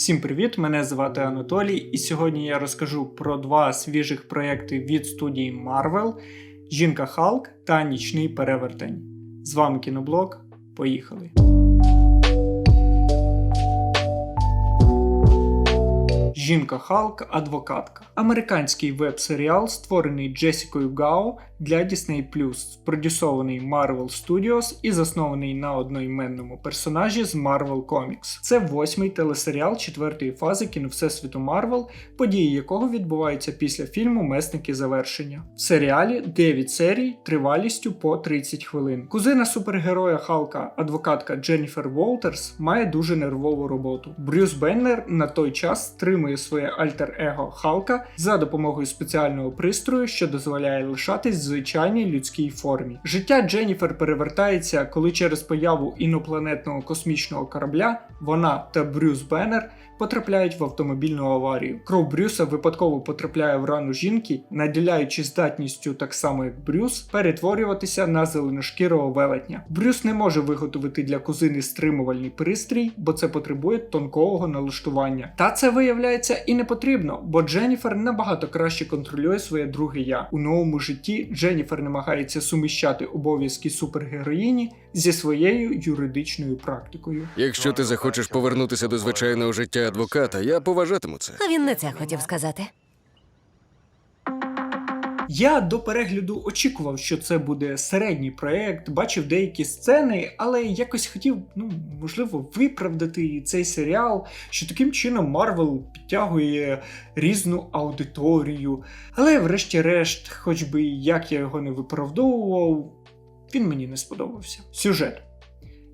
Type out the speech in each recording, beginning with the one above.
Всім привіт! Мене звати Анатолій, і сьогодні я розкажу про два свіжих проєкти від студії Marvel Жінка Халк та Нічний перевертень. З вами кіноблог. Поїхали! Жінка Халк адвокатка. Американський веб-серіал, створений Джесікою Гао для Disney+, продюсований Marvel Studios і заснований на одноіменному персонажі з Marvel Comics. Це восьмий телесеріал четвертої фази кіновсесвіту Marvel, події якого відбуваються після фільму Месники завершення. В серіалі 9 серій тривалістю по 30 хвилин. Кузина супергероя Халка, адвокатка Дженніфер Волтерс, має дуже нервову роботу. Брюс Беннер на той час стримує своє альтер-его Халка за допомогою спеціального пристрою, що дозволяє лишатись звичайній людській формі. Життя Дженніфер перевертається, коли через появу інопланетного космічного корабля вона та Брюс Беннер потрапляють в автомобільну аварію. Кров Брюса випадково потрапляє в рану жінки, наділяючи здатністю, так само як Брюс, перетворюватися на зеленошкірого велетня. Брюс не може виготовити для кузини стримувальний пристрій, бо це потребує тонкого налаштування. Та це виявляється і не потрібно, бо Дженніфер набагато краще контролює своє друге я. У новому житті Дженніфер намагається суміщати обов'язки супергероїні зі своєю юридичною практикою. Якщо ти захочеш повернутися до звичайного життя адвоката, я поважатиму це. А він не це хотів сказати. Я до перегляду очікував, що це буде середній проект, бачив деякі сцени, але якось хотів, ну можливо, виправдати цей серіал, що таким чином Марвел підтягує різну аудиторію. Але, врешті-решт, хоч би як я його не виправдовував, він мені не сподобався. Сюжет.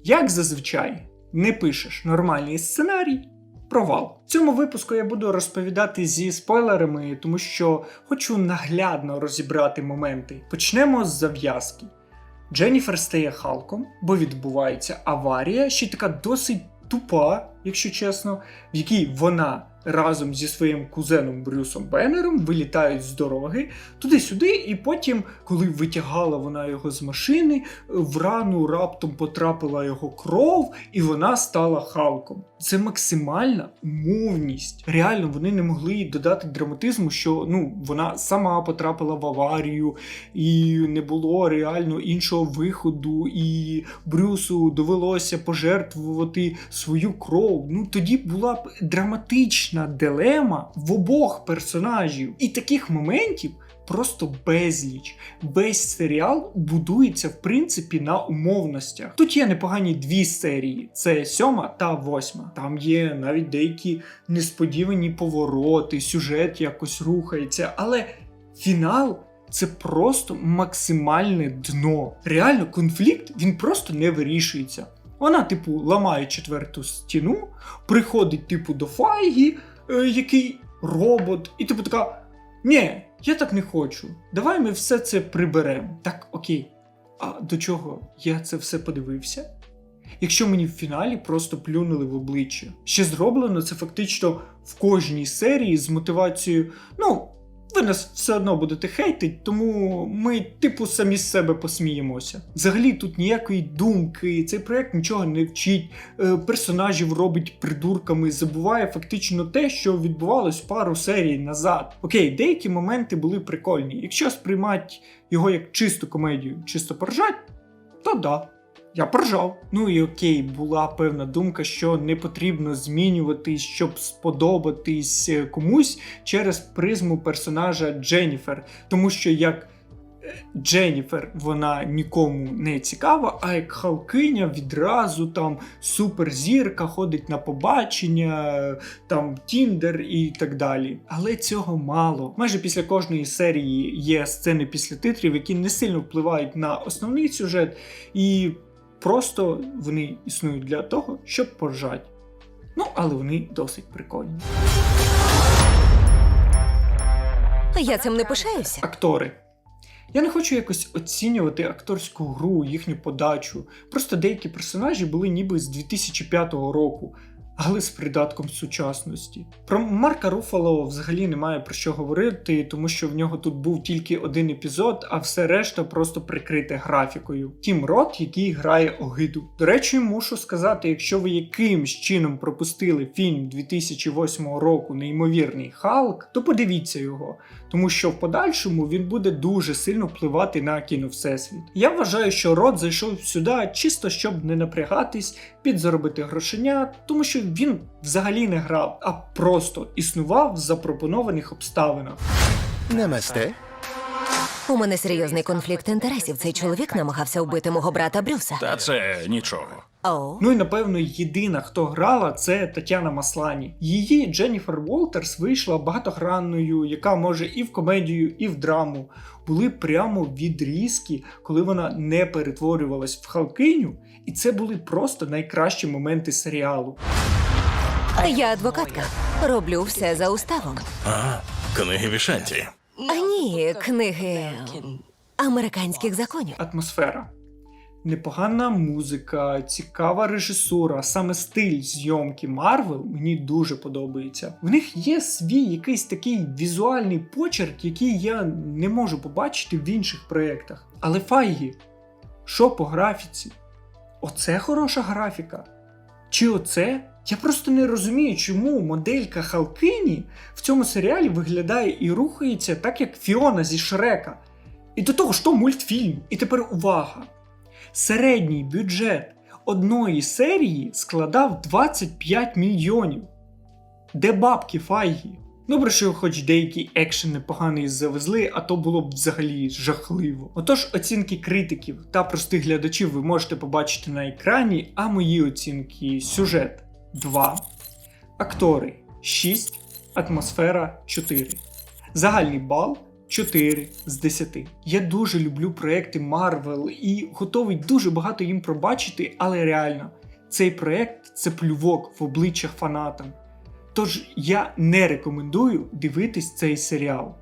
Як зазвичай, не пишеш нормальний сценарій. Провал. В цьому випуску я буду розповідати зі спойлерами, тому що хочу наглядно розібрати моменти. Почнемо з зав'язки. Дженніфер стає Халком, бо відбувається аварія, ще така досить тупа, якщо чесно, в якій вона разом зі своїм кузеном Брюсом Беннером вилітають з дороги туди-сюди, і потім, коли витягала вона його з машини, в рану раптом потрапила його кров, і вона стала Халком. Це максимальна умовність. Реально, вони не могли додати драматизму, що ну вона сама потрапила в аварію, і не було реально іншого виходу, і Брюсу довелося пожертвувати свою кров. Ну тоді була б драматична дилема в обох персонажів. І таких моментів. Просто безліч. Весь серіал будується в принципі на умовностях. Тут є непогані дві серії: це сьома та восьма. Там є навіть деякі несподівані повороти, сюжет якось рухається, але фінал. Це просто максимальне дно. Реально, конфлікт він просто не вирішується. Вона, типу, ламає четверту стіну, приходить, типу, до Файгі, е, який робот, і типу така. Ні, я так не хочу. Давай ми все це приберемо. Так, окей. А до чого я це все подивився? Якщо мені в фіналі просто плюнули в обличчя. Ще зроблено це фактично в кожній серії з мотивацією, ну, ви нас все одно будете хейтить, тому ми, типу, самі з себе посміємося. Взагалі тут ніякої думки, цей проект нічого не вчить, е, персонажів робить придурками, забуває фактично те, що відбувалось пару серій назад. Окей, деякі моменти були прикольні. Якщо сприймати його як чисту комедію, чисто поржать, то да. Я поржав. Ну і окей, була певна думка, що не потрібно змінюватись, щоб сподобатись е, комусь через призму персонажа Дженніфер. Тому що як е, Дженніфер вона нікому не цікава, а як Халкиня відразу там суперзірка ходить на побачення, там Тіндер і так далі. Але цього мало. Майже після кожної серії є сцени після титрів, які не сильно впливають на основний сюжет, і просто вони існують для того, щоб поржати. Ну, але вони досить прикольні. Я цим не пишаюся. Актори. Я не хочу якось оцінювати акторську гру, їхню подачу. Просто деякі персонажі були ніби з 2005 року. Але з придатком сучасності. Про Марка Руфало взагалі немає про що говорити, тому що в нього тут був тільки один епізод, а все решта просто прикрите графікою. Тім Рот, який грає огиду. До речі, мушу сказати, якщо ви якимсь чином пропустили фільм 2008 року Неймовірний Халк, то подивіться його, тому що в подальшому він буде дуже сильно впливати на кіно Всесвіт. Я вважаю, що Рот зайшов сюди чисто щоб не напрягатись, підзаробити грошеня, тому що він взагалі не грав, а просто існував в запропонованих обставинах. Намасте. У мене серйозний конфлікт інтересів. Цей чоловік намагався вбити мого брата Брюса. Та це нічого. Оу. Ну і напевно єдина, хто грала, це Тетяна Маслані. Її Дженніфер Волтерс вийшла багатогранною, яка може і в комедію, і в драму. Були прямо відрізки, коли вона не перетворювалась в халкиню, і це були просто найкращі моменти серіалу. Я адвокатка. Роблю все за уставом. А, книги Вішанті. А ні, книги американських законів. Атмосфера. Непогана музика, цікава режисура, саме стиль зйомки Марвел мені дуже подобається. В них є свій якийсь такий візуальний почерк, який я не можу побачити в інших проєктах. Але Файгі, що по графіці? Оце хороша графіка? Чи оце? Я просто не розумію, чому моделька Халкині в цьому серіалі виглядає і рухається так, як Фіона зі Шрека. І до того ж то мультфільм. І тепер увага! Середній бюджет одної серії складав 25 мільйонів. Де бабки Файгі? Добре, що хоч деякий екшен непоганий завезли, а то було б взагалі жахливо. Отож, оцінки критиків та простих глядачів ви можете побачити на екрані, а мої оцінки сюжет 2, актори 6, атмосфера 4. Загальний бал 4 з 10. Я дуже люблю проекти Marvel і готовий дуже багато їм пробачити, але реально, цей проект це плювок в обличчях фанатам. Тож я не рекомендую дивитись цей серіал.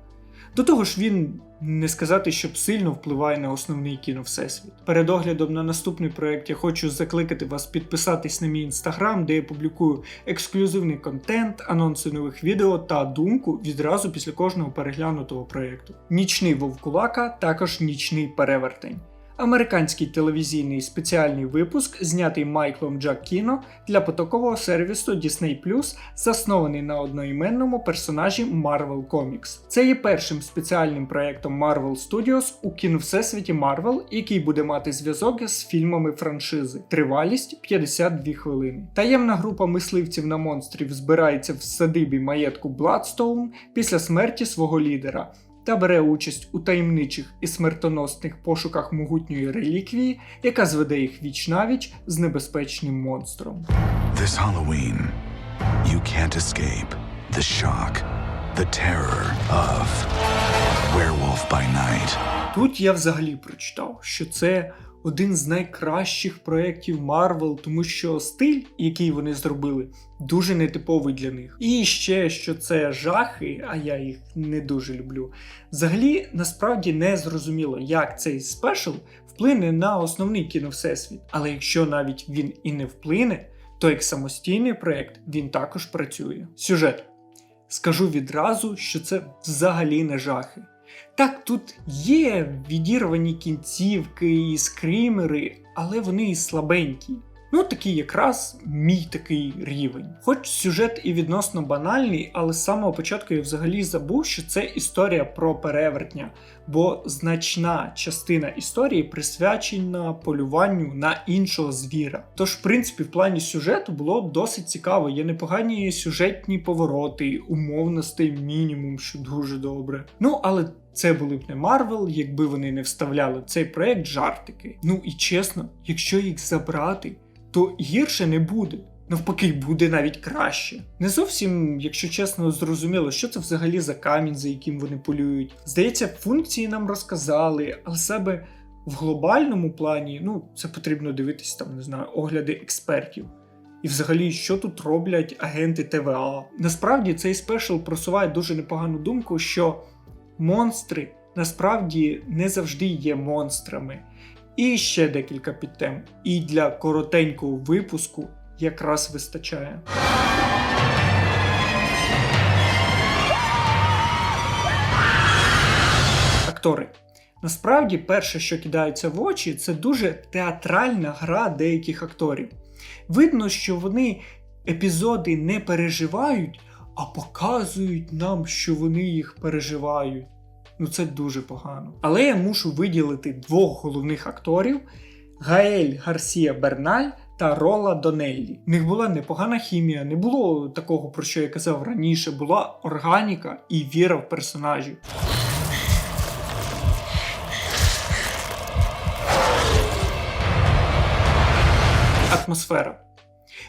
До того ж, він не сказати, щоб сильно впливає на основний кіно Всесвіт. Перед оглядом на наступний проект я хочу закликати вас підписатись на мій інстаграм, де я публікую ексклюзивний контент, анонси нових відео та думку відразу після кожного переглянутого проєкту. Нічний Вовкулака також нічний перевертень. Американський телевізійний спеціальний випуск, знятий Майклом Джаккіно для потокового сервісу Disney+, заснований на одноіменному персонажі Marvel Comics. Це є першим спеціальним проєктом Marvel Studios у кіновсесвіті Marvel, який буде мати зв'язок з фільмами франшизи. Тривалість 52 хвилини. Таємна група мисливців на монстрів збирається в садибі маєтку Бладстоун після смерті свого лідера та бере участь у таємничих і смертоносних пошуках могутньої реліквії, яка зведе їх віч навіч з небезпечним монстром. This Halloween, you can't escape the shock, the terror of Werewolf by Night. Тут я взагалі прочитав, що це один з найкращих проєктів Marvel, тому що стиль, який вони зробили, дуже нетиповий для них. І ще що це жахи, а я їх не дуже люблю. Взагалі, насправді не зрозуміло, як цей спешл вплине на основний кіновсесвіт. Але якщо навіть він і не вплине, то як самостійний проєкт він також працює. Сюжет. Скажу відразу, що це взагалі не жахи. Так, тут є відірвані кінцівки і скримери, але вони слабенькі. Ну, такий якраз мій такий рівень. Хоч сюжет і відносно банальний, але з самого початку я взагалі забув, що це історія про перевертня, бо значна частина історії присвячена полюванню на іншого звіра. Тож, в принципі, в плані сюжету було досить цікаво. Є непогані сюжетні повороти, умовностей мінімум, що дуже добре. Ну, але це були б не Марвел, якби вони не вставляли в цей проект жартики. Ну і чесно, якщо їх забрати, то гірше не буде. Навпаки, буде навіть краще. Не зовсім, якщо чесно, зрозуміло, що це взагалі за камінь, за яким вони полюють. Здається, функції нам розказали, але себе в глобальному плані, ну, це потрібно дивитись там, не знаю, огляди експертів. І взагалі, що тут роблять агенти ТВА. Насправді цей спешл просуває дуже непогану думку, що монстри насправді не завжди є монстрами. І ще декілька підтем. І для коротенького випуску якраз вистачає. Актори. Насправді, перше, що кидається в очі, це дуже театральна гра деяких акторів. Видно, що вони епізоди не переживають, а показують нам, що вони їх переживають. Ну це дуже погано. Але я мушу виділити двох головних акторів: Гаель Гарсія Берналь та Рола Донеллі. В них була непогана хімія, не було такого, про що я казав раніше, була органіка і віра в персонажів. Атмосфера.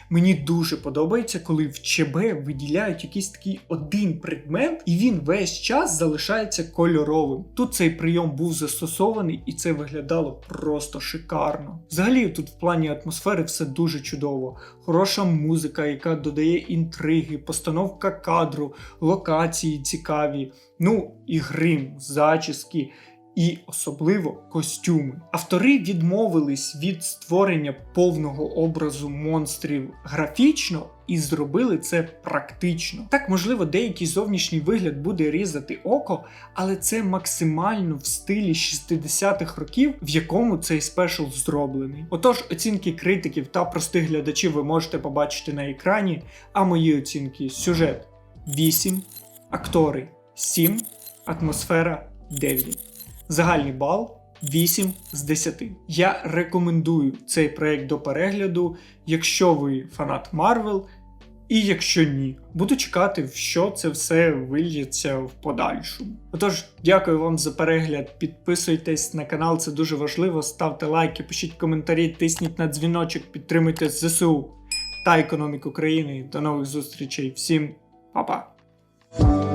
Мені дуже подобається, коли в ЧБ виділяють якийсь такий один предмет, і він весь час залишається кольоровим. Тут цей прийом був застосований, і це виглядало просто шикарно. Взагалі, тут в плані атмосфери все дуже чудово. Хороша музика, яка додає інтриги, постановка кадру, локації цікаві. Ну і грим, зачіски і особливо костюми. Автори відмовились від створення повного образу монстрів графічно і зробили це практично. Так, можливо, деякий зовнішній вигляд буде різати око, але це максимально в стилі 60-х років, в якому цей спешл зроблений. Отож, оцінки критиків та простих глядачів ви можете побачити на екрані, а мої оцінки сюжет 8, актори 7, атмосфера 9. Загальний бал 8 з 10. Я рекомендую цей проект до перегляду, якщо ви фанат Марвел, і якщо ні, буду чекати, в що це все вильється в подальшому. Отож, дякую вам за перегляд. Підписуйтесь на канал, це дуже важливо. Ставте лайки, пишіть коментарі, тисніть на дзвіночок, підтримуйте ЗСУ та економіку країни. До нових зустрічей. Всім па-па!